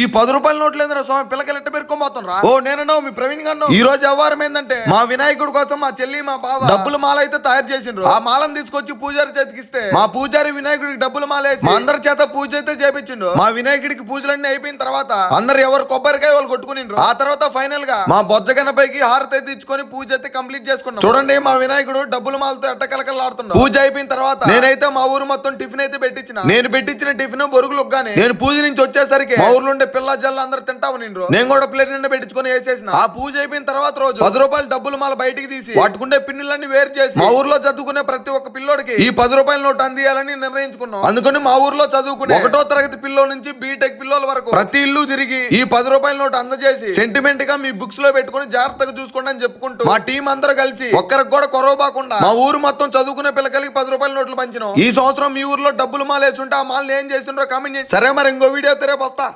ఈ పది రూపాయల నోట్లు లేదురా స్వామి? పిల్లకలు ఎట్ట పెరుకోబోతున్నా ఓ నేనన్నావు మీ ప్రవీణ్ గారు ఈ రోజు వ్యవహారం ఏంటంటే మా వినాయకుడి కోసం మా చెల్లి మా బావ డబ్బుల మాల అయితే తయారు చేసిండ్రు. ఆ మాలను తీసుకొచ్చి పూజారి చేతికిస్తే మా పూజారి వినాయకుడికి డబ్బుల మాల వేసి మా అందరి చేత పూజ అయితే చేపించిండు. మా వినాయకుడికి పూజలన్నీ అయిపోయిన తర్వాత అందరు ఎవరు కొబ్బరికాయ వాళ్ళు కొట్టుకునిండ్రు. ఆ తర్వాత ఫైనల్గా మా బొజ్జ గణపైకి హారతి అయితే ఇచ్చుకొని పూజ అయితే కంప్లీట్ చేసుకున్నాం. చూడండి మా వినాయకుడు డబ్బుల మాలతో ఎట్టకలకలాడుతున్నాడు పూజ అయిపోయిన తర్వాత నేనైతే మా ఊరు మొత్తం టిఫిన్ అయితే పెట్టించిన. నేను పెట్టించిన టిఫిన్ బొరుగులు నేను పూజ నుంచి వచ్చేసరికి మా ఊర్లో ఉండే పిల్ల జల్ల అందరు తింటావు నిండ్రు నేను కూడా ప్లేట్ నిండా పెట్టించుకొని వేసేసిన. ఆ పూజ అయిపోయిన తర్వాత రోజు పది రూపాయలు డబ్బులు మాల బయటికి తీసి పట్టుకుంటే పిన్నులన్నీ వేరు చేసి మా ఊర్లో చదువుకునే ప్రతి ఒక్క పిల్లోడికి ఈ పది రూపాయల నోట్ అందియాలని నిర్ణయించుకున్నాం. అందుకని మా ఊర్లో చదువుకునే ఒకటో తరగతి పిల్లో నుంచి బీటెక్ పిల్లల వరకు ప్రతి ఇల్లు తిరిగి ఈ పది రూపాయల నోట్ అందజేసి సెంటిమెంట్గా మీ బుక్స్లో పెట్టుకుని జాగ్రత్తగా చూసుకోండి అని చెప్పుకుంటూ మా టీం అందరూ కలిసి ఒక్కరికి కూడా కొరవబాకుండా మా ఊరు మొత్తం చదువుకునే పిల్లకాయలకి పది రూపాయల నోట్లు పంచినాం. ఈ సంవత్సరం మీ ఊర్లో డబ్బులు మాలేసుంటే ఆ మాల్ ఏం చేస్తుండ్రో కామెంట్ చేయండి. సరే మరి ఇంకో వీడియో తెరేపు వస్తా.